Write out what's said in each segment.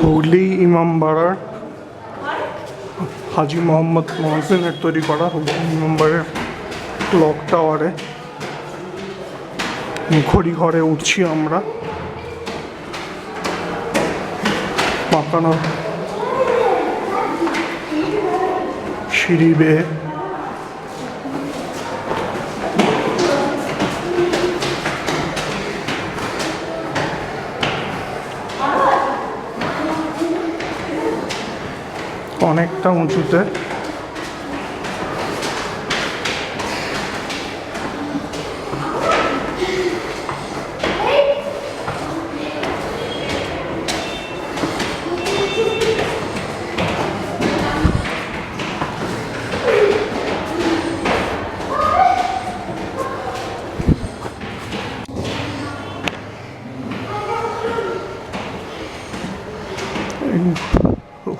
হুগলি ইমামবাড়ার হাজি মোহাম্মদ মহসিনের তৈরি করা হুগলি ইমামবাড়ার ক্লক টাওয়ারে। ঘড়ি ঘরে উঠছি আমরা। পাকানো সিঁড়ি বেয়ে অনেকটা উঁচুতে।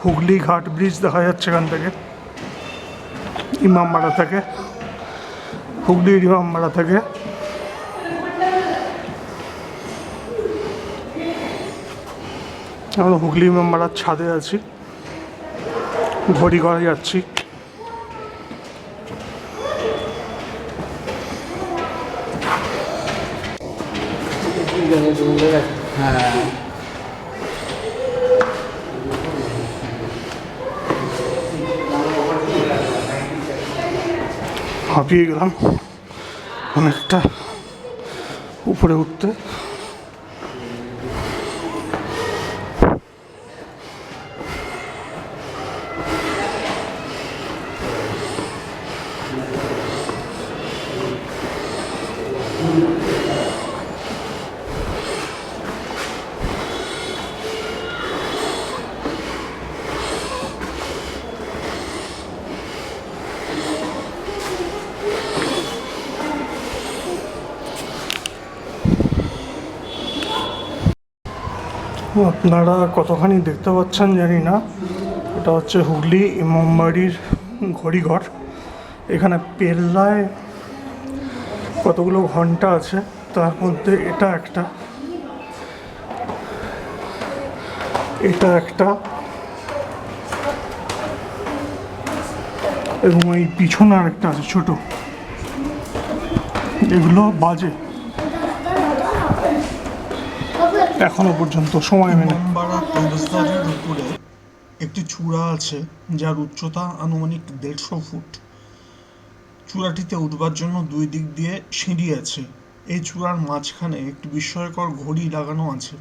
হুগলি ঘাট ব্রিজ দেখা যাচ্ছে এখান থেকে, ইমামবাড়া থেকে হুগলির ইমামবাড়া থেকে। আমরা হুগলি ইমামবাড়ার ছাদে আছি, ঘড়ি ঘরে যাচ্ছি। হ্যাঁ। হাঁপিয়ে গেলাম অনেকটা উপরে উঠতে। আপনারা কতখানি দেখতে পাচ্ছেন জানি না। এটা হচ্ছে হুগলি ইমামবাড়ির ঘড়িঘর। এখানে পেল্লায় কতগুলো ঘণ্টা আছে, তার মধ্যে এটা একটা। এটা একটা। এবং এই পিছনে আরেকটা আছে, ছোট। এগুলো বাজে। এখনও পর্যন্ত সময় মেনে উপরে একটি চূড়া আছে, যার উচ্চতা আনুমানিক দেড়শো ফুট। চূড়াটিতে উঠবার জন্য দুই দিক দিয়ে সিঁড়ি আছে। এই চূড়ার মাঝখানে একটি বিস্ময়কর ঘড়ি লাগানো আছে।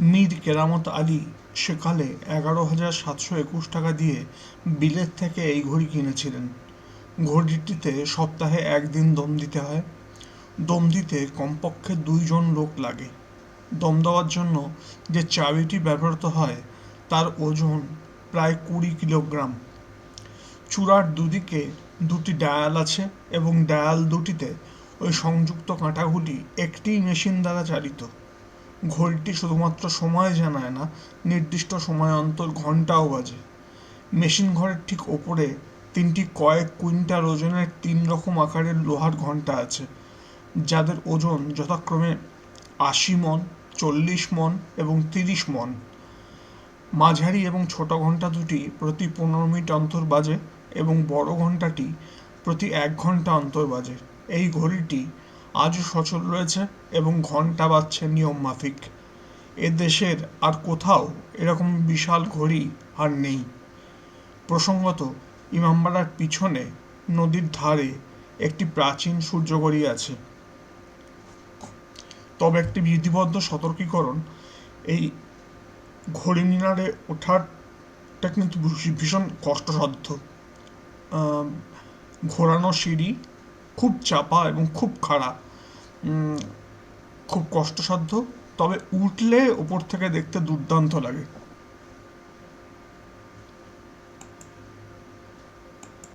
মীর কেরামত আলী সেকালে এগারো হাজার সাতশো একুশ টাকা দিয়ে বিলেত থেকে এই ঘড়ি কিনেছিলেন। ঘড়িটিতে সপ্তাহে একদিন দম দিতে হয়। দম দিতে কমপক্ষে দুইজন লোক লাগে। দম দেওয়ার জন্য যে চাবিটি ব্যবহৃত হয়, তার ওজন প্রায় কুড়ি কিলোগ্রাম। চূড়ার দুদিকে দুটি ডায়াল আছে এবং ডায়াল দুটিতে ওই সংযুক্ত কাঁটাগুলি একটি মেশিন দ্বারা চালিত। ঘড়িটি শুধুমাত্র সময় জানায় না, নির্দিষ্ট সময় অন্তর ঘন্টাও বাজে। মেশিন ঘরের ঠিক ওপরে তিনটি কয়েক কুইন্টাল ওজনের তিন রকম আকারের লোহার ঘণ্টা আছে, যাদের ওজন যথাক্রমে আশি মন চল্লিশ মন এবং তিরিশ মন। মাঝারি এবং ছোট ঘণ্টা দুটি প্রতি পনেরো মিনিট অন্তর বাজে এবং বড় ঘন্টাটি প্রতি এক ঘণ্টা অন্তর বাজে। এই ঘড়িটি আজও সচল রয়েছে এবং ঘণ্টা বাজছে নিয়ম মাফিক। এ দেশের আর কোথাও এরকম বিশাল ঘড়ি আর নেই। প্রসঙ্গত, ইমামবাড়ার পিছনে নদীর ধারে একটি প্রাচীন সূর্যঘড়ি আছে। তবে একটি বিধিবদ্ধ সতর্কীকরণ এই ঘড়ি মিনারে ওঠারটা কিন্তু ভীষণ কষ্টসাধ্য। ঘোরানো সিঁড়ি খুব চাপা এবং খুব খাড়া। খুব কষ্টসাধ্য, তবে উঠলে ওপর থেকে দেখতে দুর্দান্ত লাগে।